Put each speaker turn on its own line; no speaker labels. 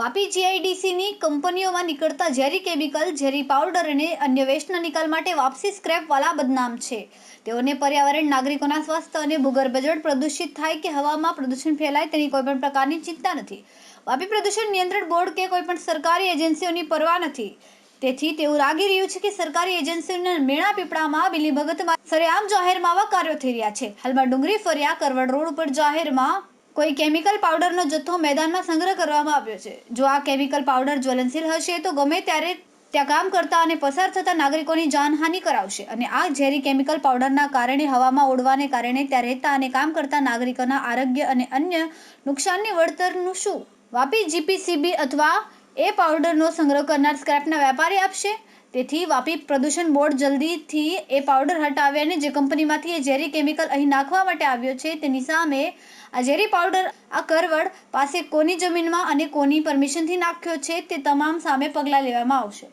વાપી જીઆઈડીસીની કંપનીઓમાં નીકળતા ઝેરી કેમિકલ, ઝેરી પાવડર અને અન્ય વેસ્ટના નિકાલ માટે વાપસી સ્ક્રેપવાલા બદનામ છે. તેઓને પર્યાવરણ, નાગરિકોના સ્વાસ્થ્ય અને ભૂગર્ભ જળ પ્રદૂષિત થાય કે હવામાં પ્રદૂષણ ફેલાય તેની કોઈપણ પ્રકારની ચિંતા નથી. વાપી પ્રદૂષણ નિયંત્રણ બોર્ડ કે કોઈપણ સરકારી એજન્સીઓની પરવા નથી. તેથી તેવું લાગી રહ્યું છે કે સરકારી એજન્સીઓના મેણા પીપળામાં બિલીભગતમાં સરેઆમ જાહેરમાં આવા કાર્યો થઈ રહ્યા છે. હાલમાં ડુંગરી, ફરિયા, કરવડ રોડ ઉપર જાહેરમાં કોઈ કેમિકલ પાવડરનો જથ્થો મેદાનમાં સંગ્રહ કરવામાં આવ્યો છે. જો આ કેમિકલ પાવડર જ્વલનશીલ હશે, તો ગમે ત્યારે ત્યાં કામ કરતા અને પસાર થતા નાગરિકોની જાનહાનિ કરાવશે. અને આ ઝેરી કેમિકલ પાવડરના કારણે હવામાં ઉડવાને કારણે ત્યાં રહેતા અને કામ કરતા નાગરિકોના આરોગ્ય અને અન્ય નુકસાનની વળતરનું શું? વાપી જીપીસીબી અથવા એ પાવડરનો સંગ્રહ કરનાર સ્ક્રેપના વેપારી આપશે? તેથી વાપી પ્રદૂષણ બોર્ડ જલ્દીથી એ પાવડર હટાવે અને જે કંપનીમાંથી એ ઝેરી કેમિકલ અહીં નાખવા માટે આવ્યો છે, તેની સામે આ ઝેરી પાવડર આ કરવડ પાસે કોની જમીનમાં અને કોની પરમિશનથી નાખ્યો છે, તે તમામ સામે પગલાં લેવામાં આવશે.